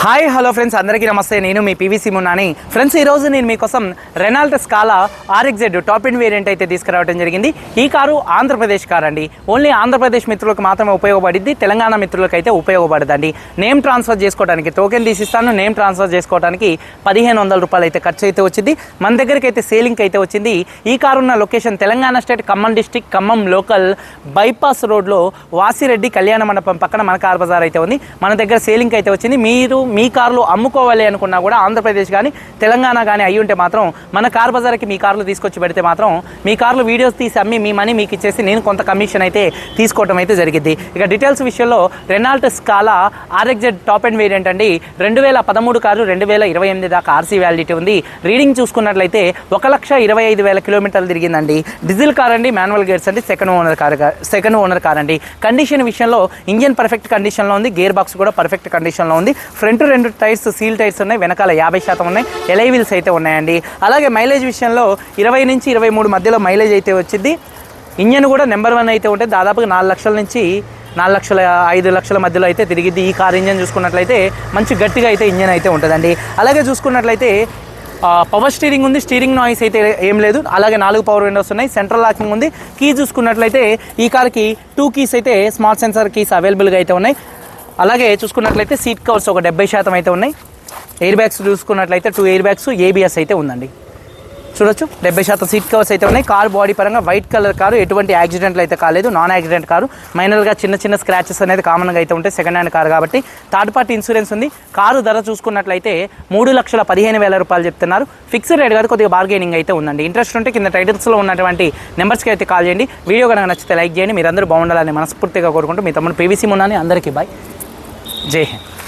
Hi hello friends అందరికీ నమస్తే. నేను మీ పీవీసీ మున్నాని ఫ్రెండ్స్ ఈరోజు నేను మీకోసం Renault Scala RXZ top in variant అయితే తీసుకురావడం జరిగింది. ఈ కారు ఆంధ్రప్రదేశ్ కార్ అండి ఓన్లీ ఆంధ్రప్రదేశ్ మిత్రులకు మాత్రమే ఉపయోగపడింది తెలంగాణ మిత్రులకు అయితే ఉపయోగపడదండి. నేమ్ ట్రాన్స్ఫర్ చేసుకోవడానికి టోకెన్ తీసిస్తాను నేమ్ ట్రాన్స్ఫర్ చేసుకోవడానికి పదిహేను వందల రూపాయలు అయితే ఖర్చు అయితే వచ్చింది. మన దగ్గరికి అయితే సేలింగ్ అయితే వచ్చింది. ఈ కారు ఉన్న location Telangana state Khammam district Khammam local bypass రోడ్లో వాసిరెడ్డి కళ్యాణ మండపం పక్కన మన కార్ బజార్ అయితే ఉంది. మన దగ్గర సేలింగ్ అయితే వచ్చింది. మీరు మీ కార్లు అమ్ముకోవాలి అనుకున్నా కూడా ఆంధ్రప్రదేశ్ కానీ తెలంగాణ కానీ అయ్యి ఉంటే మాత్రం మన కార్ బజార్కి మీ కార్లు తీసుకొచ్చి పెడితే మాత్రం మీ కార్లు వీడియోస్ తీసి అమ్మి మీ మనీ మీకు ఇచ్చేసి నేను కొంత కమిషన్ అయితే తీసుకోవటం అయితే జరిగింది ఇక డీటెయిల్స్ విషయంలో Renault Scala RXZ top end variant అండి. రెండు వేల పదమూడు కారు రెండు వేల ఇరవై ఎనిమిది దాకా ఆర్సీ వ్యాలిడిటీ ఉంది. రీడింగ్ చూసుకున్నట్లయితే ఒక లక్ష ఇరవై ఐదు వేల కిలోమీటర్లు తిరిగిందండి. డీజిల్ కార్ అండి మాన్యువల్ గేర్స్ అండి second owner car second owner car అండి. కండిషన్ విషయంలో ఇంజన్ పర్ఫెక్ట్ కండిషన్లో ఉంది. గేర్ బాక్స్ కూడా పర్ఫెక్ట్ కండిషన్లో ఉంది. ఫ్రంట్ రెండు టైర్స్ సీల్ టైర్స్ ఉన్నాయి. వెనకాల యాభై శాతం ఉన్నాయి. ఎలై వీల్స్ అయితే ఉన్నాయండి. అలాగే మైలేజ్ విషయంలో ఇరవై నుంచి ఇరవై మూడు మధ్యలో మైలేజ్ అయితే వచ్చింది. ఇంజన్ కూడా నెంబర్ వన్ అయితే ఉంటుంది దాదాపుగా నాలుగు లక్షల నుంచి నాలుగు లక్షల ఐదు లక్షల మధ్యలో అయితే తిరిగిద్ది. ఈ కార్ ఇంజన్ చూసుకున్నట్లయితే మంచి గట్టిగా అయితే ఇంజన్ అయితే ఉంటుందండి. అలాగే చూసుకున్నట్లయితే పవర్ స్టీరింగ్ ఉంది. స్టీరింగ్ నాయిస్ అయితే ఏం లేదు. అలాగే నాలుగు పవర్ విండోస్ ఉన్నాయి. సెంట్రల్ లాకింగ్ ఉంది. కీ చూసుకున్నట్లయితే ఈ కార్కి టూ కీస్ అయితే స్మార్ట్ సెన్సార్ కీస్ అవైలబుల్గా అయితే ఉన్నాయి. అలాగే చూసుకున్నట్లయితే సీట్ కవర్స్ ఒక డెబ్బై శాతం అయితే ఉన్నాయి. ఎయిర్ బ్యాగ్స్ చూసుకున్నట్లయితే టూ ఎయిర్ బ్యాగ్స్ ఏబిఎస్ అయితే ఉందండి. చూడొచ్చు డెబ్బై శాతం సీట్ కవర్స్ అయితే ఉన్నాయి. కార్ బాడీ పరంగా వైట్ కలర్ కారు ఎటువంటి యాక్సిడెంట్లు అయితే కాలేదు. నాన్ యాక్సిడెంట్ కారు మైనర్గా చిన్న చిన్న స్క్రాచెస్ అనేది కామన్గా అయితే ఉంటాయి. సెకండ్ హ్యాండ్ కారు కాబట్టి. థర్డ్ పార్టీ ఇన్సూరెన్స్ ఉంది. కారు ధర చూసుకున్నట్లయితే మూడు లక్షల పదిహేను వేల రూపాయలు చెప్తున్నారు. ఫిక్స్డ్ రేట్ కాదు కొద్దిగా బార్గెనింగ్ అయితే ఉందండి. ఇంట్రెస్ట్ ఉంటే కింద టైటిల్స్లో ఉన్నటువంటి నెంబర్స్కి అయితే కాల్ చేయండి. వీడియో కనుక నచ్చితే లైక్ చేయండి. మీరందరూ బాగుండాలని మనస్ఫూర్తిగా కోరుకుంటూ మీ తమ్ముడు పీవీసీ మున్నాని. అందరికీ బాయ్ जय हिंद।